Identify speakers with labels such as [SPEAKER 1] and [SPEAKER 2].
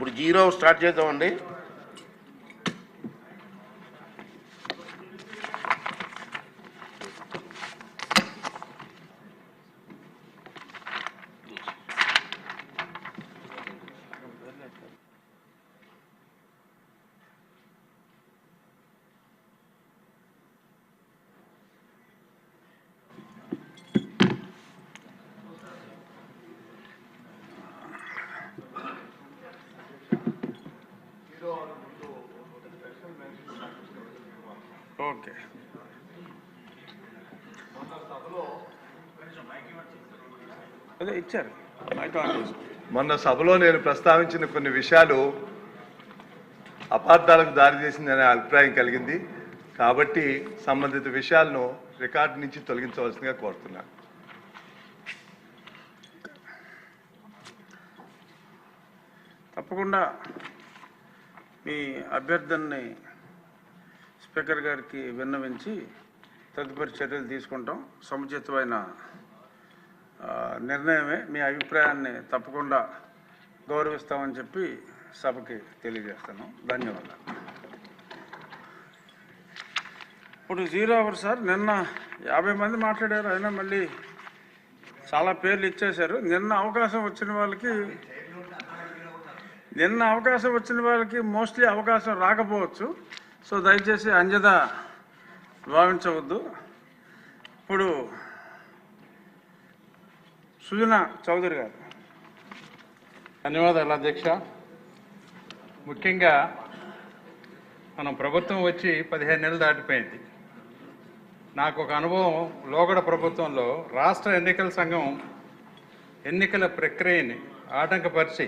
[SPEAKER 1] ఇప్పుడు zero start చేద్దామండి.
[SPEAKER 2] Okay. అదే ఇచ్చారు.
[SPEAKER 3] మొన్న సభలో నేను ప్రస్తావించిన కొన్ని విషయాలు అపార్థాలకు దారితీసిందనే అభిప్రాయం కలిగింది. కాబట్టి సంబంధిత విషయాలను రికార్డు నుంచి తొలగించవలసిందిగా కోరుతున్నాను
[SPEAKER 2] తప్పకుండా మీ అభ్యర్థనని స్పీకర్ గారికి విన్నవించి తదుపరి చర్యలు తీసుకుంటాం. సముచితమైన నిర్ణయమే మీ అభిప్రాయాన్ని తప్పకుండా గౌరవిస్తామని చెప్పి సభకి తెలియజేస్తాను ధన్యవాదాలు. ఇప్పుడు జీరో అవర్ సార్ నిన్న యాభై మంది మాట్లాడారు అయినా మళ్ళీ చాలా పేర్లు ఇచ్చేశారు. నిన్న అవకాశం వచ్చిన వాళ్ళకి నిన్న అవకాశం వచ్చిన వాళ్ళకి మోస్ట్లీ అవకాశం రాకపోవచ్చు. సో దయచేసి అంజద భావించవద్దు. ఇప్పుడు సుజన చౌదరి గారు.
[SPEAKER 4] ధన్యవాదాలు అధ్యక్ష. ముఖ్యంగా మనం ప్రభుత్వం వచ్చి పదిహేను నెలలు దాటిపోయింది. నాకు ఒక అనుభవం లోగడ ప్రభుత్వంలో రాష్ట్ర ఎన్నికల సంఘం ఎన్నికల ప్రక్రియని ఆటంకపరిచి